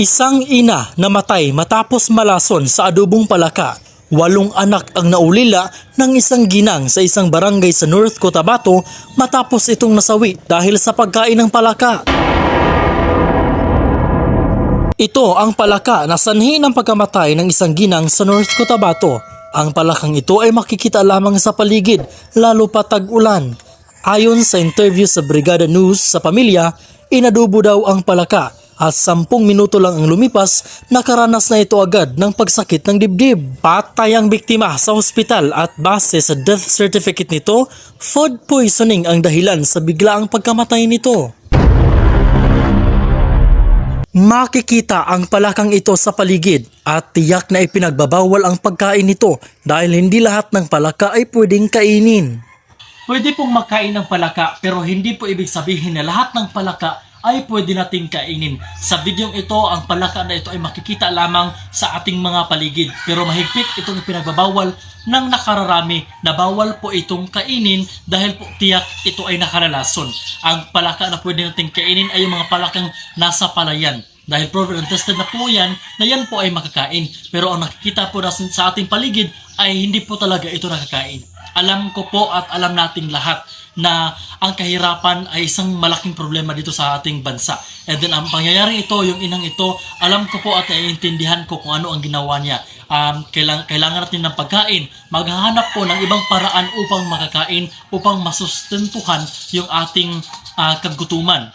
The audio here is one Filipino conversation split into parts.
Isang ina namatay matapos malason sa adubong palaka. Walong anak ang naulila ng isang ginang sa isang barangay sa North Cotabato matapos itong nasawi dahil sa pagkain ng palaka. Ito ang palaka na sanhi ng pagkamatay ng isang ginang sa North Cotabato. Ang palakang ito ay makikita lamang sa paligid, lalo pa tag-ulan. Ayon sa interview sa Brigada News sa pamilya, inadubo daw ang palaka at sampung minuto lang ang lumipas, nakaranas na ito agad ng pagsakit ng dibdib. Patay ang biktima sa ospital at base sa death certificate nito, food poisoning ang dahilan sa biglaang pagkamatay nito. Makikita ang palakang ito sa paligid at tiyak na ipinagbabawal ang pagkain nito dahil hindi lahat ng palaka ay pwedeng kainin. Pwede pong makain ng palaka pero hindi po ibig sabihin na lahat ng palaka ay pwede nating kainin. Sa videong ito, ang palaka na ito ay makikita lamang sa ating mga paligid. Pero mahigpit itong pinagbabawal ng nakararami na bawal po itong kainin dahil po tiyak ito ay nakaralason. Ang palaka na pwede nating kainin ay yung mga palakang nasa palayan. Dahil proven and tested na po yan, na yan po ay makakain. Pero ang nakikita po natin sa ating paligid ay hindi po talaga ito nakakain. Alam ko po at alam nating lahat na ang kahirapan ay isang malaking problema dito sa ating bansa. And then ang pangyayari ito, yung inang ito, alam ko po at naiintindihan ko kung ano ang ginawa niya. Um, kailangan, kailangan natin ng pagkain. Maghahanap po ng ibang paraan upang makakain, upang masustentuhan yung ating ah, kagutuman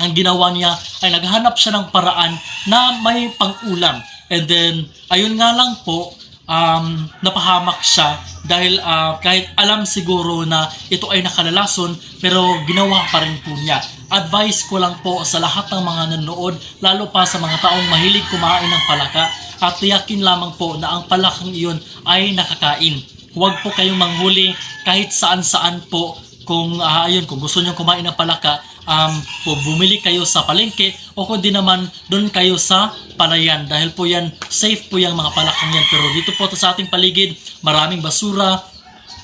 ang ginawa niya ay naghanap siya ng paraan na may pang-ulam. And then, ayun nga lang po, um, napahamak siya dahil ah, kahit alam siguro na ito ay nakalalason, pero ginawa pa rin po niya. Advice ko lang po sa lahat ng mga nanonood, lalo pa sa mga taong mahilig kumain ng palaka, at tiyakin lamang po na ang palakang iyon ay nakakain. Huwag po kayong manghuli kahit saan-saan po kung ah, ayun kung gusto niyo kumain ng palaka um, po bumili kayo sa palengke o kundi naman doon kayo sa palayan dahil po yan safe po yung mga palakang yan pero dito po sa ating paligid maraming basura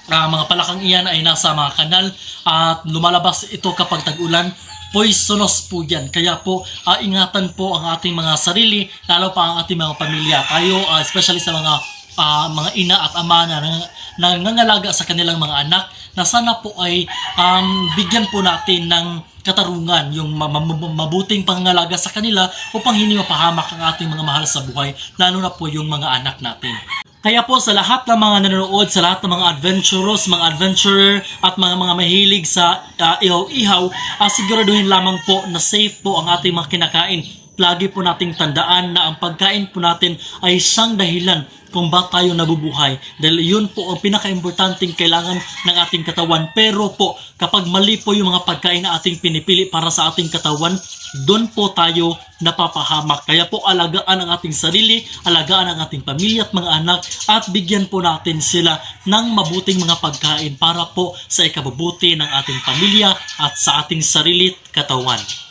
Ah, mga palakang iyan ay nasa mga kanal at lumalabas ito kapag tag-ulan poisonous po yan. Kaya po, ah, ingatan po ang ating mga sarili, lalo pa ang ating mga pamilya. Kayo, ah, especially sa mga ah, mga ina at ama na nangangalaga sa kanilang mga anak, na sana po ay um, bigyan po natin ng katarungan, yung ma- ma- ma- mabuting pangangalaga sa kanila upang hindi mapahamak ang ating mga mahal sa buhay, lalo na po yung mga anak natin. Kaya po sa lahat ng mga nanonood, sa lahat ng mga adventurous, mga adventurer at mga mga mahilig sa uh, ihaw-ihaw, uh, siguraduhin lamang po na safe po ang ating mga kinakain. Lagi po nating tandaan na ang pagkain po natin ay siyang dahilan kung ba't tayo nabubuhay. Dahil yun po ang pinaka-importanting kailangan ng ating katawan. Pero po, kapag mali po yung mga pagkain na ating pinipili para sa ating katawan, doon po tayo napapahamak. Kaya po alagaan ang ating sarili, alagaan ang ating pamilya at mga anak at bigyan po natin sila ng mabuting mga pagkain para po sa ikabubuti ng ating pamilya at sa ating sarili at katawan.